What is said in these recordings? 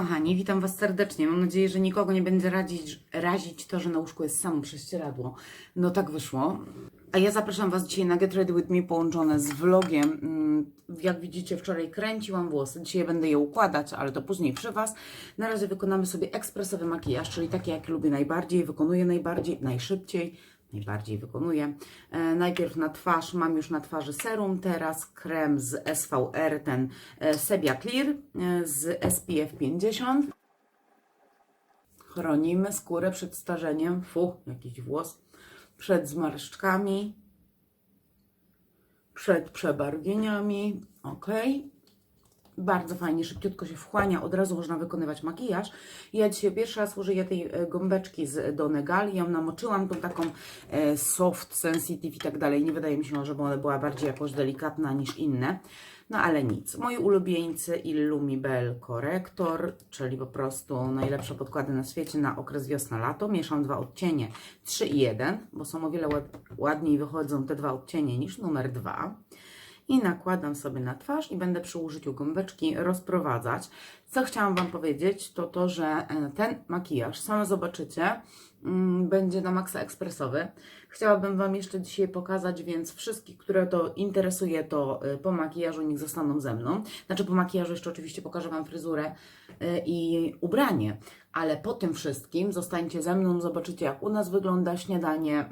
kochani, witam Was serdecznie. Mam nadzieję, że nikogo nie będzie radzić, razić to, że na łóżku jest samo prześcieradło. No tak wyszło. A ja zapraszam Was dzisiaj na Get Ready With Me połączone z vlogiem. Mm, Jak widzicie, wczoraj kręciłam włosy, dzisiaj będę je układać, ale to później przy Was. Na razie wykonamy sobie ekspresowy makijaż, czyli taki, jak lubię najbardziej, wykonuję najbardziej, najszybciej. Najbardziej wykonuję. E, najpierw na twarz, mam już na twarzy serum, teraz krem z SVR, ten e, Sebia Clear e, z SPF 50. Chronimy skórę przed starzeniem. Fu, jakiś włos. Przed zmarszczkami. Przed przebarwieniami. Ok. Bardzo fajnie, szybciutko się wchłania, od razu można wykonywać makijaż. Ja dzisiaj pierwszy raz użyję tej e, gąbeczki z. Ja ją namoczyłam, tą taką e, soft, sensitive i tak dalej. Nie wydaje mi się, żeby ona była bardziej jakoś delikatna niż inne. No ale nic. Moi ulubieńcy Illumibel Corrector, czyli po prostu najlepsze podkłady na świecie na okres wiosna-lato. Mieszam dwa odcienie 3 i 1, bo są o wiele ład- ładniej wychodzą te dwa odcienie niż numer 2 i nakładam sobie na twarz i będę przy użyciu gąbeczki rozprowadzać. Co chciałam Wam powiedzieć, to to, że e, ten makijaż, same zobaczycie, mm, będzie na maksa ekspresowy. Chciałabym Wam jeszcze dzisiaj pokazać, więc wszystkich, które to interesuje, to e, po makijażu niech zostaną ze mną. Znaczy po makijażu jeszcze oczywiście pokażę Wam fryzurę e, i ubranie, ale po tym wszystkim zostańcie ze mną, zobaczycie jak u nas wygląda śniadanie.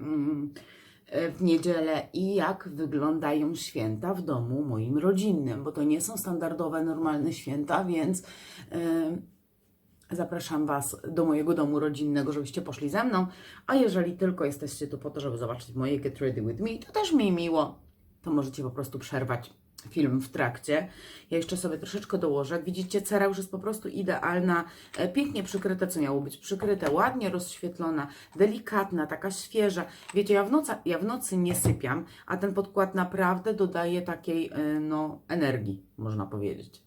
Mm, w niedzielę i jak wyglądają święta w domu moim rodzinnym, bo to nie są standardowe, normalne święta, więc yy, zapraszam Was do mojego domu rodzinnego, żebyście poszli ze mną. A jeżeli tylko jesteście tu po to, żeby zobaczyć moje Get Ready With Me, to też mi miło, to możecie po prostu przerwać film w trakcie. Ja jeszcze sobie troszeczkę dołożę. Widzicie, cera już jest po prostu idealna, e, pięknie przykryte, co miało być przykryte, ładnie rozświetlona, delikatna, taka świeża. Wiecie, ja w, nocy, ja w nocy nie sypiam, a ten podkład naprawdę dodaje takiej, e, no, energii, można powiedzieć.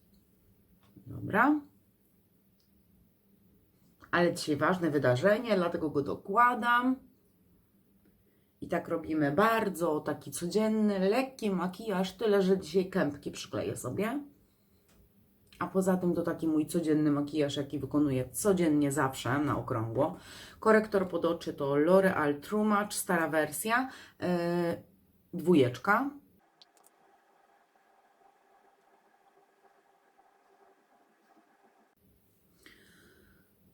Dobra. Ale dzisiaj ważne wydarzenie, dlatego go dokładam. I tak robimy bardzo taki codzienny, lekki makijaż, tyle że dzisiaj kępki przykleję sobie. A poza tym to taki mój codzienny makijaż, jaki wykonuję codziennie zawsze na okrągło. Korektor pod oczy to L'Oreal True Match, stara wersja, yy, dwójeczka.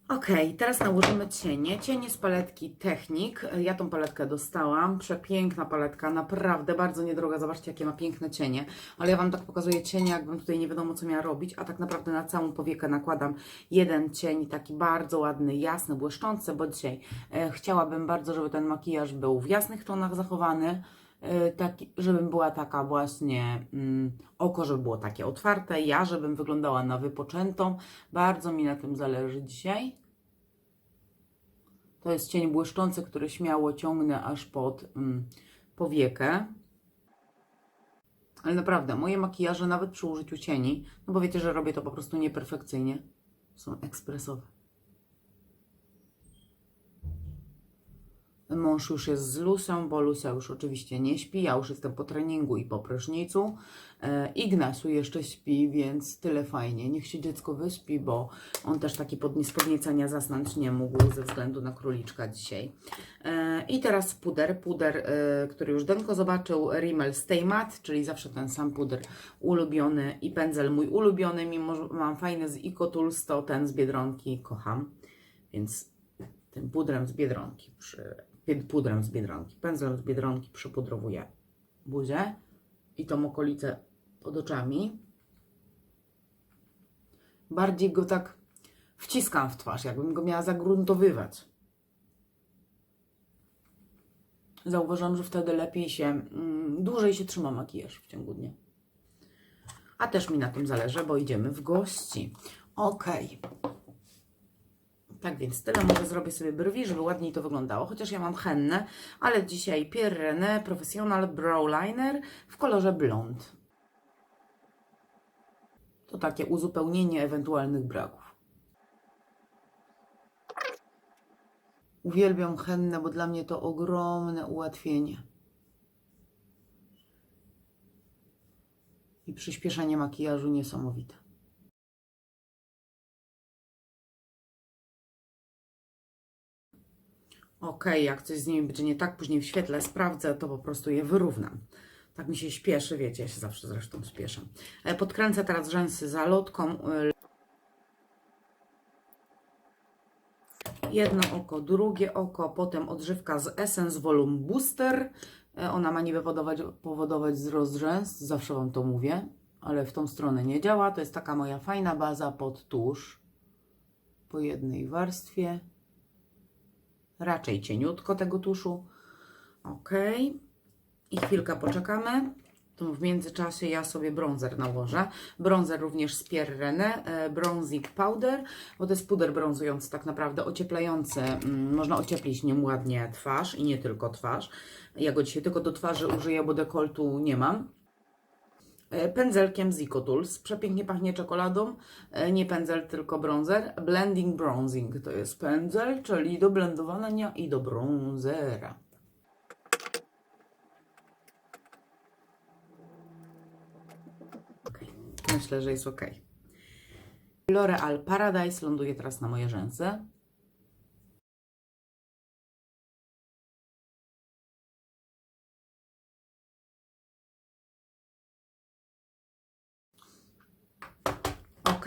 Ok, teraz nałożymy cienie. Cienie z paletki Technik. Ja tą paletkę dostałam. Przepiękna paletka, naprawdę bardzo niedroga. Zobaczcie, jakie ma piękne cienie. Ale ja Wam tak pokazuję cienie, jakbym tutaj nie wiadomo, co miała robić. A tak naprawdę na całą powiekę nakładam jeden cień, taki bardzo ładny, jasny, błyszczący, bo dzisiaj e, chciałabym bardzo, żeby ten makijaż był w jasnych tonach zachowany. E, taki, żebym była taka właśnie, mm, oko, żeby było takie otwarte, ja, żebym wyglądała na wypoczętą. Bardzo mi na tym zależy dzisiaj. To jest cień błyszczący, który śmiało ciągnę aż pod mm, powiekę. Ale naprawdę, moje makijaże, nawet przy użyciu cieni, no bo wiecie, że robię to po prostu nieperfekcyjnie, są ekspresowe. Mąż już jest z Lusią, bo Lusia już oczywiście nie śpi. Ja już jestem po treningu i po prysznicu. E, Ignasu jeszcze śpi, więc tyle fajnie. Niech się dziecko wyśpi, bo on też taki pod, podniecenia zasnąć nie mógł ze względu na króliczka dzisiaj. E, I teraz puder. Puder, e, który już Denko zobaczył. Rimmel Stay Matte, czyli zawsze ten sam puder ulubiony. I pędzel mój ulubiony, mimo że mam fajny z Eco Tools, to ten z Biedronki kocham. Więc tym pudrem z Biedronki, przy, pudrem z Biedronki, pędzlem z Biedronki przypudrowuję buzię i tą okolicę pod oczami. Bardziej go tak wciskam w twarz, jakbym go miała zagruntowywać. Zauważam, że wtedy lepiej się, mm, dłużej się trzyma makijaż w ciągu dnia. A też mi na tym zależy, bo idziemy w gości. Okej. Tak więc tyle, może zrobię sobie brwi, żeby ładniej to wyglądało, chociaż ja mam hennę, ale dzisiaj Pierre René Professional Brow Liner w kolorze blond. To takie uzupełnienie ewentualnych braków. Uwielbiam hennę, bo dla mnie to ogromne ułatwienie. I przyspieszenie makijażu niesamowite. Ok, jak coś z nimi będzie nie tak, później w świetle sprawdzę, to po prostu je wyrównam. Tak mi się śpieszy, wiecie, ja się zawsze zresztą spieszę. E, Podkręcę teraz rzęsy zalotką. e, Jedno oko, drugie oko, potem odżywka z Essence Volume Booster. E, Ona ma niby powodować, powodować wzrost rzęs, zawsze Wam to mówię, ale w tą stronę nie działa. To jest taka moja fajna baza pod tusz. Po jednej warstwie. Raczej cieniutko tego tuszu. Ok. I chwilkę poczekamy. To w międzyczasie ja sobie bronzer nałożę. Bronzer również z Pierre René, e, Bronzing Powder, bo to jest puder brązujący, tak naprawdę ocieplający. Mm, Można ocieplić nim ładnie twarz i nie tylko twarz. Ja go dzisiaj tylko do twarzy użyję, bo dekoltu nie mam. E, Pędzelkiem z Ecotools. Przepięknie pachnie czekoladą. E, Nie pędzel, tylko bronzer. Blending Bronzing to jest pędzel, czyli do blendowania i do bronzera. Myślę, że jest ok. L'Oreal Paradise ląduje teraz na moje rzęsy.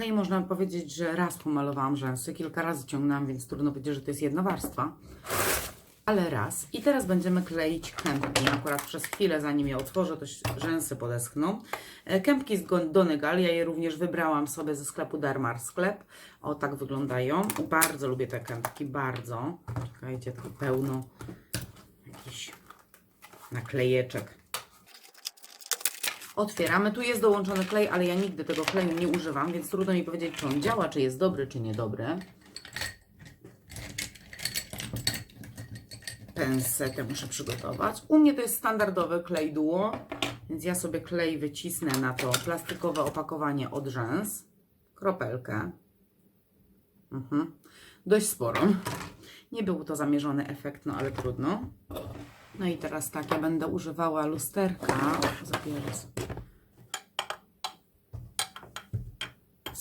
Ok, można powiedzieć, że raz pomalowałam rzęsy, kilka razy ciągnęłam, więc trudno powiedzieć, że to jest jedna warstwa. Ale raz. I teraz będziemy kleić kępki. Akurat przez chwilę, zanim je otworzę, to rzęsy podeschną. E, Kępki z Donegal, ja je również wybrałam sobie ze sklepu Dermar Sklep. O, tak wyglądają. Bardzo lubię te kępki, bardzo. Czekajcie, tylko pełno jakichś naklejeczek. Otwieramy. Tu jest dołączony klej, ale ja nigdy tego kleju nie używam, więc trudno mi powiedzieć, czy on działa, czy jest dobry, czy niedobry. Pensetę muszę przygotować. U mnie to jest standardowy klej duo, więc ja sobie klej wycisnę na to plastikowe opakowanie od rzęs. Kropelkę. Mhm. Dość sporo. Nie był to zamierzony efekt, no ale trudno. No i teraz tak, ja będę używała lusterka. Zabierę sobie.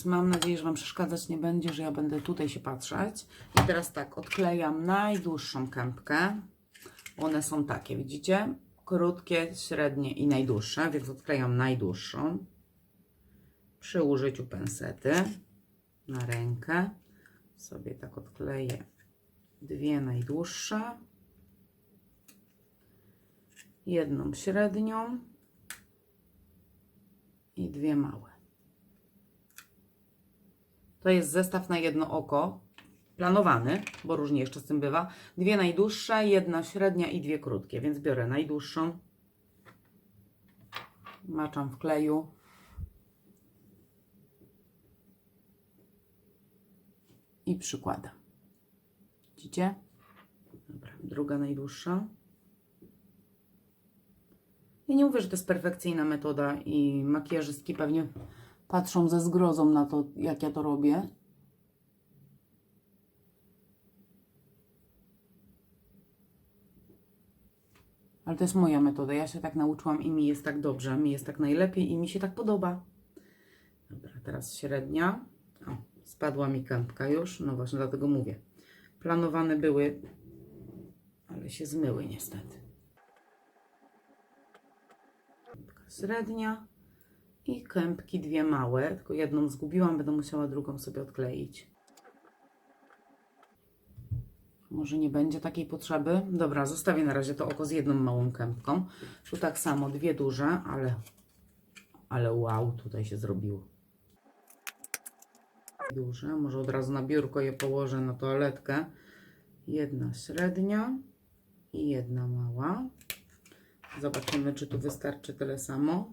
Mam nadzieję, że Wam przeszkadzać nie będzie, że ja będę tutaj się patrzeć. I teraz tak, odklejam najdłuższą kępkę. One są takie, widzicie? Krótkie, średnie i najdłuższe, więc odklejam najdłuższą. Przy użyciu pensety na rękę sobie tak odkleję dwie najdłuższe jedną średnią i dwie małe. To jest zestaw na jedno oko, planowany, bo różnie jeszcze z tym bywa. Dwie najdłuższe, jedna średnia i dwie krótkie, więc biorę najdłuższą. Maczam w kleju. I przykładam. Widzicie? Dobra, druga najdłuższa. Ja nie mówię, że to jest perfekcyjna metoda i makijażystki pewnie patrzą ze zgrozą na to, jak ja to robię. Ale to jest moja metoda. Ja się tak nauczyłam i mi jest tak dobrze, mi jest tak najlepiej i mi się tak podoba. Dobra, teraz średnia. O, spadła mi kępka już, no właśnie dlatego mówię. Planowane były, ale się zmyły niestety. średnia i kępki dwie małe, tylko jedną zgubiłam, będę musiała drugą sobie odkleić. Może nie będzie takiej potrzeby. Dobra, zostawię na razie to oko z jedną małą kępką. Tu tak samo, dwie duże, ale, ale wow, tutaj się zrobiło. Duże, może od razu na biurko je położę na toaletkę. Jedna średnia i jedna mała. Zobaczymy, czy tu wystarczy tyle samo.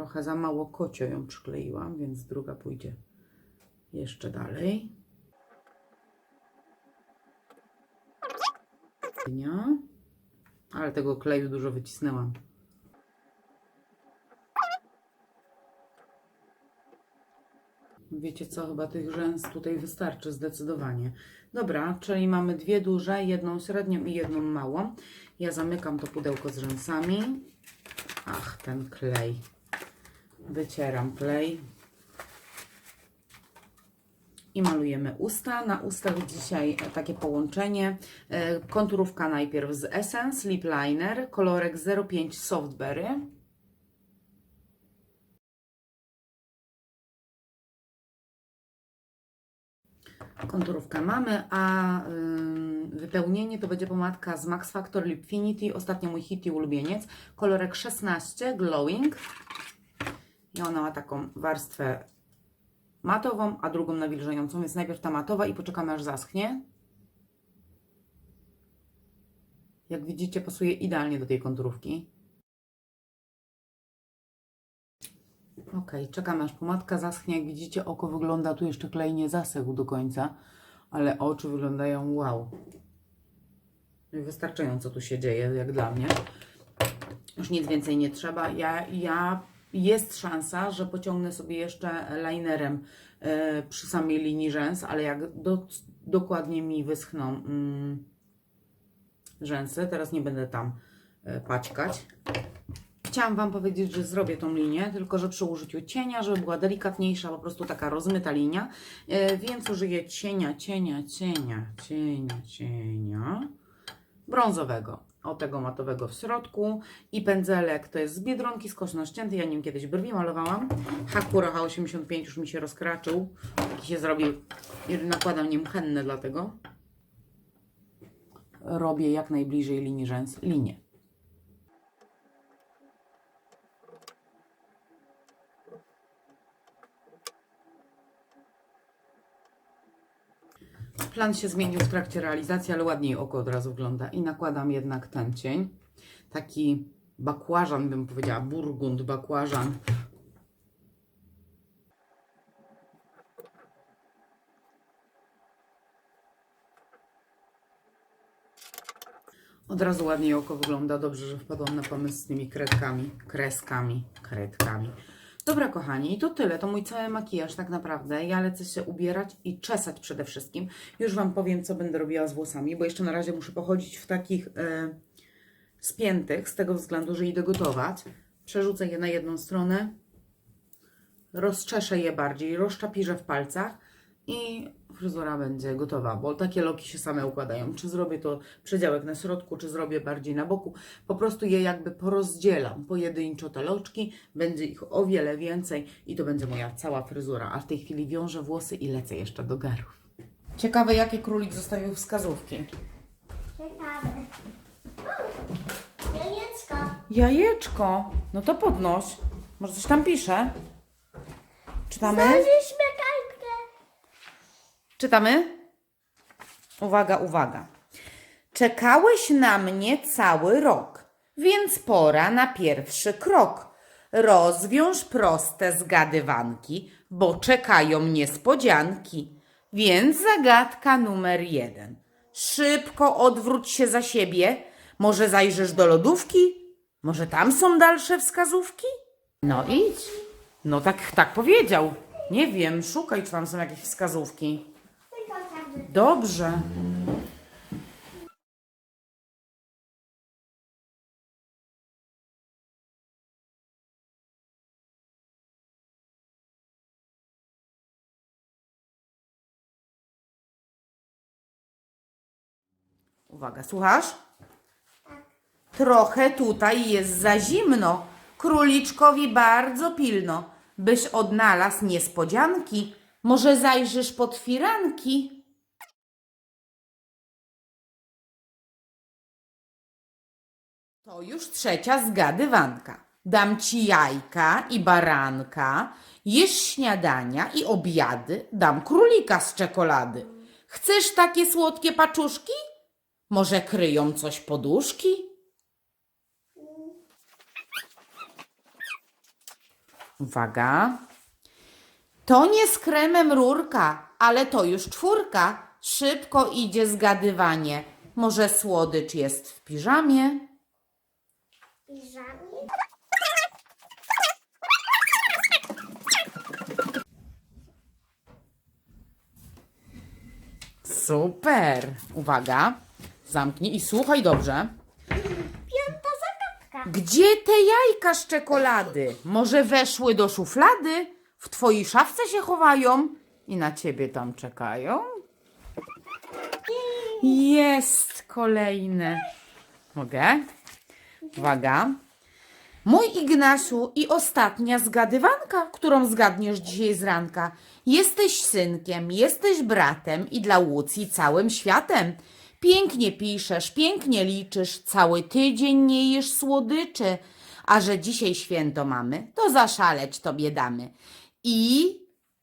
Trochę za mało kocio ją przykleiłam, więc druga pójdzie jeszcze dalej. Ale tego kleju dużo wycisnęłam. Wiecie co, chyba tych rzęs tutaj wystarczy zdecydowanie. Dobra, czyli mamy dwie duże, jedną średnią i jedną małą. Ja zamykam to pudełko z rzęsami. Ach, ten klej. Wycieram klej. I malujemy usta. Na ustach dzisiaj takie połączenie. E, Konturówka najpierw z Essence Lip Liner, kolorek 05 Softberry. Konturówkę mamy, a wypełnienie to będzie pomadka z Max Factor Lipfinity, ostatnio mój hit i ulubieniec, kolorek 16 Glowing. I ona ma taką warstwę matową, a drugą nawilżającą, więc najpierw ta matowa i poczekamy aż zaschnie. Jak widzicie, pasuje idealnie do tej konturówki. Ok, czekamy aż pomadka zaschnie. Jak widzicie, oko wygląda, tu jeszcze klej nie zasechł do końca, ale oczy wyglądają wow. Wystarczająco tu się dzieje, jak dla mnie. Już nic więcej nie trzeba. Ja, ja jest szansa, że pociągnę sobie jeszcze linerem e, przy samej linii rzęs, ale jak do, dokładnie mi wyschną mm, rzęsy, teraz nie będę tam e, paćkać. Chciałam Wam powiedzieć, że zrobię tą linię, tylko że przy użyciu cienia, żeby była delikatniejsza, po prostu taka rozmyta linia. E, więc użyję cienia, cienia, cienia, cienia, cienia brązowego, o tego matowego w środku i pędzelek to jest z Biedronki, skośno ścięty, ja nim kiedyś brwi malowałam. Hakura H85 już mi się rozkraczył, taki się zrobił nakładam nim hennę dlatego. Robię jak najbliżej linii rzęs linię. Plan się zmienił w trakcie realizacji, ale ładniej oko od razu wygląda. I nakładam jednak ten cień. Taki bakłażan, bym powiedziała, burgund, bakłażan. Od razu ładniej oko wygląda. Dobrze, że wpadłam na pomysł z tymi kredkami, kreskami, kredkami. Dobra, kochani, i to tyle. To mój cały makijaż tak naprawdę. Ja lecę się ubierać i czesać przede wszystkim. Już Wam powiem, co będę robiła z włosami, bo jeszcze na razie muszę pochodzić w takich e, spiętych, z tego względu, że idę gotować. Przerzucę je na jedną stronę, rozczeszę je bardziej, rozczapiżę w palcach i fryzura będzie gotowa, bo takie loki się same układają. Czy zrobię to przedziałek na środku, czy zrobię bardziej na boku. Po prostu je jakby porozdzielam pojedynczo te loczki, będzie ich o wiele więcej i to będzie moja cała fryzura. A w tej chwili wiążę włosy i lecę jeszcze do garów. Ciekawe, jakie królik zostawił wskazówki. Ciekawe. Jajeczko. Jajeczko, no to podnoś. Może coś tam pisze? Czytamy? Znaleźliśmy. Czytamy? Uwaga, uwaga. Czekałeś na mnie cały rok, więc pora na pierwszy krok. Rozwiąż proste zgadywanki, bo czekają niespodzianki. Więc zagadka numer jeden. Szybko odwróć się za siebie. Może zajrzysz do lodówki? Może tam są dalsze wskazówki? No idź. No tak, tak powiedział. Nie wiem, szukaj, czy tam są jakieś wskazówki. Tak. Dobrze. Uwaga, słuchasz? Trochę tutaj jest za zimno. Króliczkowi bardzo pilno, byś odnalazł niespodzianki. Może zajrzysz pod firanki? To już trzecia zgadywanka. Dam ci jajka i baranka, jesz śniadania i obiady, dam królika z czekolady. Chcesz takie słodkie paczuszki? Może kryją coś poduszki? Uwaga. To nie z kremem rurka, ale to już czwórka. Szybko idzie zgadywanie. Może słodycz jest w piżamie? Piżamie. Super. Uwaga. Zamknij i słuchaj dobrze. Piąta zagadka. Gdzie te jajka z czekolady? Może weszły do szuflady? W twojej szafce się chowają? I na ciebie tam czekają. Jest kolejne. Mogę? Uwaga. Mój Ignasiu i ostatnia zgadywanka, którą zgadniesz dzisiaj z ranka. Jesteś synkiem, jesteś bratem i dla Łucji całym światem. Pięknie piszesz, pięknie liczysz, cały tydzień nie jesz słodyczy. A że dzisiaj święto mamy, to zaszaleć tobie damy. I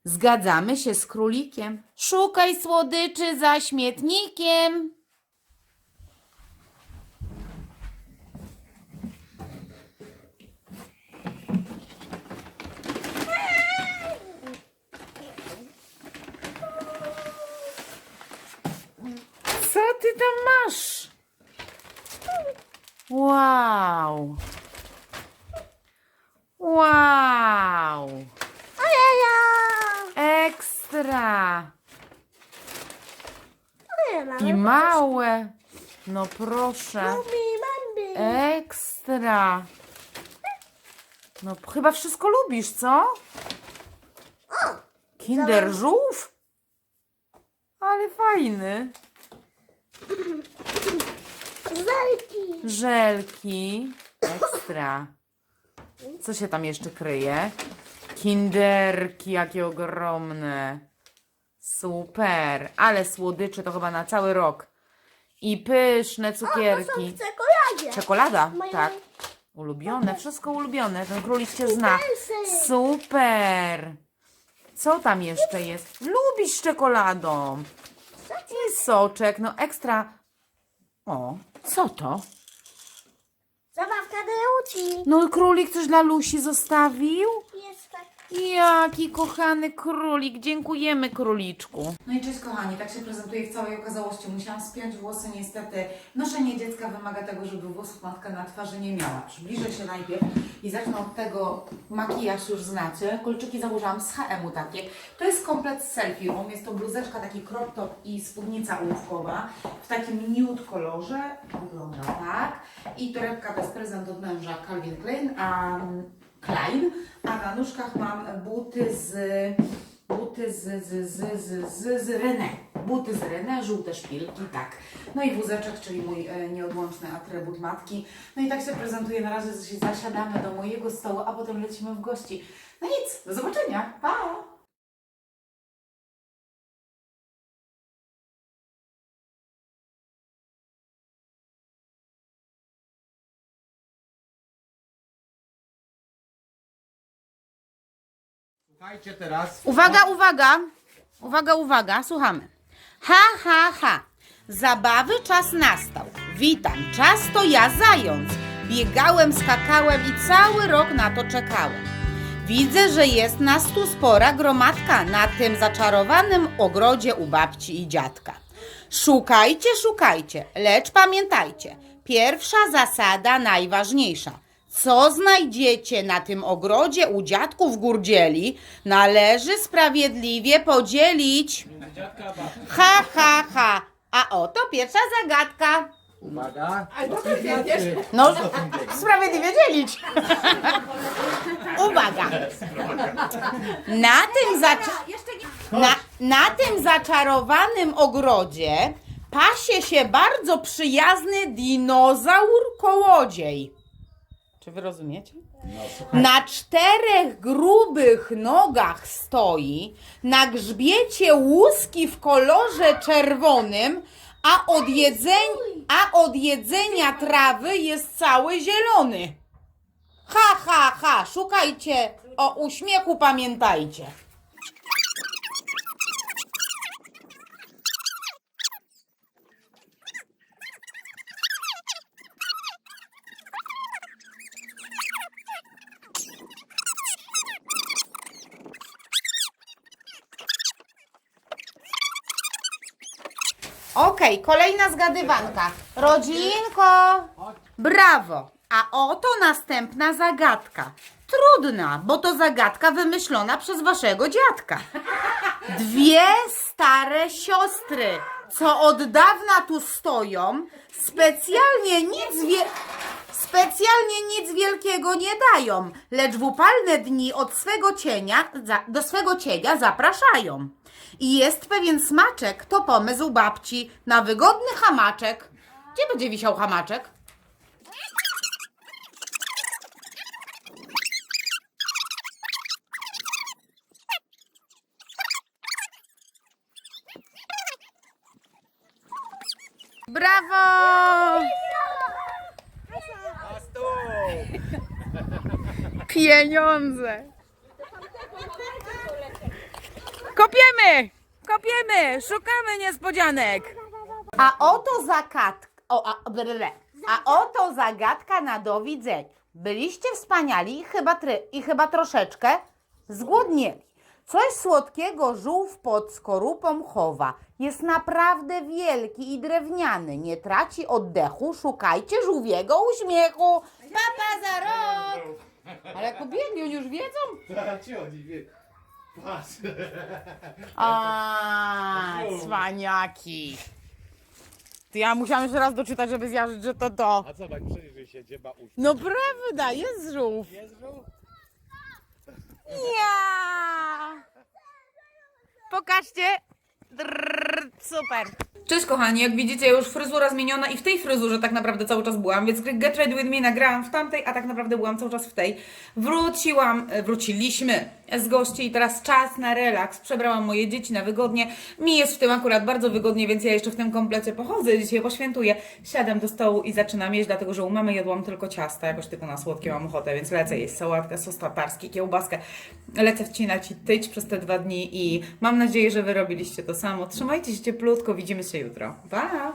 zgadzamy się z królikiem. Szukaj słodyczy za śmietnikiem. Co ty tam masz? Wow. Wow. Ekstra. I małe. No proszę. Ekstra. No chyba wszystko lubisz, co? Kinder żółw? Ale fajny. Zelki. Żelki. Ekstra. Co się tam jeszcze kryje? Kinderki, jakie ogromne. Super. Ale słodycze to chyba na cały rok. I pyszne To są cukierki. w czekoladzie. Czekolada, Moje- tak. Ulubione, wszystko ulubione. Ten królik cię zna. Pensy. Super. Co tam jeszcze jest? Lubisz z czekoladą. I soczek, no ekstra. O, co to? Zabawka do Luci. No i królik coś dla Lusi zostawił? Jest. Jaki kochany królik, dziękujemy króliczku. No i cześć kochani, tak się prezentuje w całej okazałości. Musiałam spiąć włosy, niestety noszenie dziecka wymaga tego, żeby włosów matka na twarzy nie miała. Przybliżę się najpierw i zacznę od tego, makijaż już znacie. Kolczyki założyłam z H&M-u takie. To jest komplet z selfie room, jest to bluzeczka, taki crop top i spódnica ołówkowa w takim nude kolorze. Wygląda tak. I torebka to jest prezent od męża Calvin Klein, a Klein, a na nóżkach mam buty z buty z, z, z, z, z, z René. Buty z René, żółte szpilki, tak. No i wózeczek, czyli mój e, nieodłączny atrybut matki. No i tak się prezentuje. Na razie się zasiadamy do mojego stołu, a potem lecimy w gości. No nic, do zobaczenia. Pa! Słuchajcie teraz. Uwaga, uwaga! Uwaga, uwaga, słuchamy. Ha, ha, ha! Zabawy czas nastał. Witam, czas to ja zając. Biegałem, skakałem i cały rok na to czekałem. Widzę, że jest nas tu spora gromadka na tym zaczarowanym ogrodzie u babci i dziadka. Szukajcie, szukajcie, lecz pamiętajcie, pierwsza zasada najważniejsza. Co znajdziecie na tym ogrodzie u dziadków górdzieli, należy sprawiedliwie podzielić. Ha, ha, ha. A oto pierwsza zagadka. Uwaga. No, sprawiedliwie dzielić. Uwaga. Na tym, na, na tym zaczarowanym ogrodzie pasie się bardzo przyjazny dinozaur kołodziej. Czy wy rozumiecie? Na czterech grubych nogach stoi, na grzbiecie łuski w kolorze czerwonym, a od, jedzeń, a od jedzenia trawy jest cały zielony. Ha, ha, ha, szukajcie, o uśmiechu pamiętajcie. Okej, kolejna zgadywanka. Rodzinko! Brawo! A oto następna zagadka. Trudna, bo to zagadka wymyślona przez waszego dziadka. Dwie stare siostry, co od dawna tu stoją, specjalnie nic wie... Specjalnie nic wielkiego nie dają, lecz w upalne dni od swego cienia, za, do swego cienia zapraszają. I jest pewien smaczek, to pomysł babci na wygodny hamaczek. Gdzie będzie wisiał hamaczek? Brawo! Pieniądze! Kopiemy! Kopiemy! Szukamy niespodzianek! A oto zagadka. O, a, brr, a oto zagadka na do widzenia. Byliście wspaniali i chyba, try, i chyba troszeczkę zgłodnieli. Coś słodkiego żółw pod skorupą chowa. Jest naprawdę wielki i drewniany. Nie traci oddechu. Szukajcie żółwiego uśmiechu. Papa za rok! Ale jak oni już wiedzą? Cicho, nie wie. Patrz. A, cwaniaki. Ty ja musiałam jeszcze raz doczytać, żeby zjarzyć, że to to. A zobacz, przyjrzyj się, gdzie ma uszy. No prawda, jest żółw. Jest żółw? Ja! Pokażcie. Drrr, super. Cześć kochani, jak widzicie już fryzura zmieniona i w tej fryzurze tak naprawdę cały czas byłam, więc Get Ready With Me nagrałam w tamtej, a tak naprawdę byłam cały czas w tej. Wróciłam, e, wróciliśmy z gości i teraz czas na relaks. Przebrałam moje dzieci na wygodnie. Mi jest w tym akurat bardzo wygodnie, więc ja jeszcze w tym komplecie pochodzę, dzisiaj poświętuję. Siadam do stołu i zaczynam jeść, dlatego że u mamy jadłam tylko ciasta, jakoś tylko na słodkie mam ochotę, więc lecę jeść sałatkę, sos tatarski, kiełbaskę. Lecę wcinać i tyć przez te dwa dni i mam nadzieję, że Wy robiliście to samo. Trzymajcie się cieplutko, widzimy się jutro. Pa!